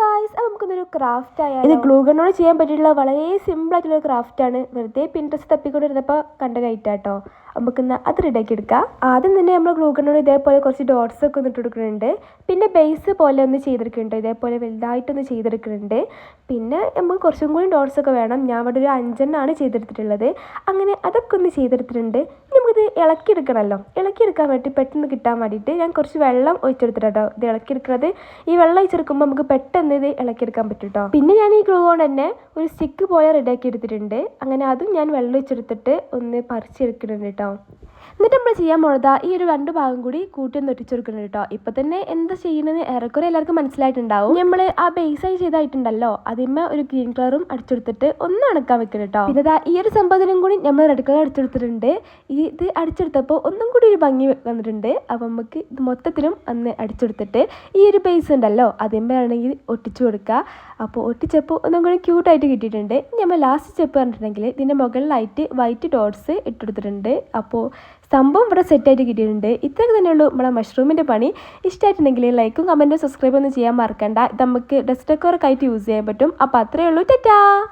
Guys അപ്പോൾ നമുക്കൊന്നൊരു craft ആയാലും? ഇത് ഗ്ലൂഗണ്ണോട് ചെയ്യാൻ പറ്റിയിട്ടുള്ള വളരെ ക്രാഫ്റ്റ് ആണ്. വെറുതെ പിൻട്രസ്റ്റ് തപ്പിക്കൊണ്ടിരുന്നപ്പോൾ കണ്ട കയറ്റാട്ടോ. നമുക്കിന്ന് അത് റെഡിയാക്കി എടുക്കാം. ആദ്യം തന്നെ നമ്മൾ ഗ്ലൂഗണ്ണോട് ഇതേപോലെ കുറച്ച് ഡോട്ട്സ് ഒക്കെ ഒന്ന് ഇട്ടെടുക്കുന്നുണ്ട് പിന്നെ ബേസ് പോലെ ഒന്ന് ചെയ്തെടുക്കുന്നുണ്ട്. ഇതേപോലെ വലുതായിട്ടൊന്ന് ചെയ്തെടുക്കുന്നുണ്ട്. പിന്നെ നമുക്ക് കുറച്ചും കൂടി ഡോട്ട്സ് ഒക്കെ വേണം. ഞാൻ ഇവിടെ ഒരു അഞ്ചെണ്ണമാണ് ചെയ്തെടുത്തിട്ടുള്ളത്. അങ്ങനെ അതൊക്കെ ഒന്ന് ചെയ്തെടുത്തിട്ടുണ്ട്. നമുക്കിത് ഇളക്കിയെടുക്കണമല്ലോ. ഇളക്കിയെടുക്കാൻ വേണ്ടി പെട്ടെന്ന് കിട്ടാൻ വേണ്ടിയിട്ട് ഞാൻ കുറച്ച് വെള്ളം ഒഴിച്ചെടുത്തിട്ടോ ഇത് ഇളക്കിയെടുക്കുന്നത് ഈ വെള്ളം ഒഴിച്ചെടുക്കുമ്പോൾ നമുക്ക് പെട്ടെന്ന് ഇത് ഇളക്കിയെടുക്കാൻ പറ്റും കേട്ടോ പിന്നെ ഞാൻ ഈ ഗ്ലൂ കൊണ്ട് തന്നെ ഒരു സ്റ്റിക്ക് പോലെ റെഡിയാക്കി എടുത്തിട്ടുണ്ട്. അങ്ങനെ അതും ഞാൻ വെള്ളം ഒഴിച്ചെടുത്തിട്ട് ഒന്ന് പറിച്ചെടുക്കുന്നുണ്ട് കേട്ടോ. എന്നിട്ട് നമ്മൾ ചെയ്യാൻ പോണത് ഈ ഒരു രണ്ട് ഭാഗം കൂടി കൂട്ടി ഒന്ന് ഒട്ടിച്ചെടുക്കണം കേട്ടോ ഇപ്പൊ തന്നെ എന്താ ചെയ്യണമെന്ന് ഏറെക്കുറെ എല്ലാവർക്കും മനസ്സിലായിട്ടുണ്ടാവും. നമ്മൾ ആ ബേസായി ചെയ്തായിട്ടുണ്ടല്ലോ അതിന്മേ ഒരു ഗ്രീൻ കളറും അടിച്ചെടുത്തിട്ട് ഒന്ന് അണക്കാൻ വെക്കണം കേട്ടോ പിന്നെ ഈ ഒരു സംഭവത്തിനും കൂടി നമ്മൾ റെഡ് കളർ അടിച്ചെടുത്തിട്ടുണ്ട് ഈ ഇത് അടിച്ചെടുത്തപ്പോൾ ഒന്നും കൂടി ഒരു ഭംഗി വന്നിട്ടുണ്ട്. അപ്പം നമുക്ക് ഇത് മൊത്തത്തിലും ഒന്ന് അടിച്ചെടുത്തിട്ട് ഈ ഒരു ബേസ് ഉണ്ടല്ലോ അതിന്മേലാണെങ്കിൽ ഒട്ടിച്ചു കൊടുക്കുക അപ്പോൾ ഒട്ടിച്ചപ്പോൾ ഒന്നും കൂടി ക്യൂട്ടായിട്ട് കിട്ടിയിട്ടുണ്ട്. നമ്മൾ ലാസ്റ്റ് സ്റ്റെപ്പ് പറഞ്ഞിട്ടുണ്ടെങ്കിൽ ഇതിന്റെ മുകളിലായിട്ട് വൈറ്റ് ഡോട്ട്സ് ഇട്ടെടുത്തിട്ടുണ്ട് അപ്പോൾ സംഭവം ഇവിടെ സെറ്റായിട്ട് കിട്ടിയിട്ടുണ്ട്. ഇത്രയൊക്കെ തന്നെയുള്ളൂ നമ്മുടെ മഷ്റൂമിന്റെ പണി. ഇഷ്ടമായിട്ടുണ്ടെങ്കിൽ ലൈക്കും കമന്റും സബ്സ്ക്രൈബ് ഒന്നും ചെയ്യാൻ മറക്കണ്ട. ഇത് നമുക്ക് ഡെസ്ക് ഡെക്കോറൊക്കെ ആയിട്ട് യൂസ് ചെയ്യാൻ പറ്റും. അപ്പോൾ അത്രയേ ഉള്ളൂ. ടാറ്റാ!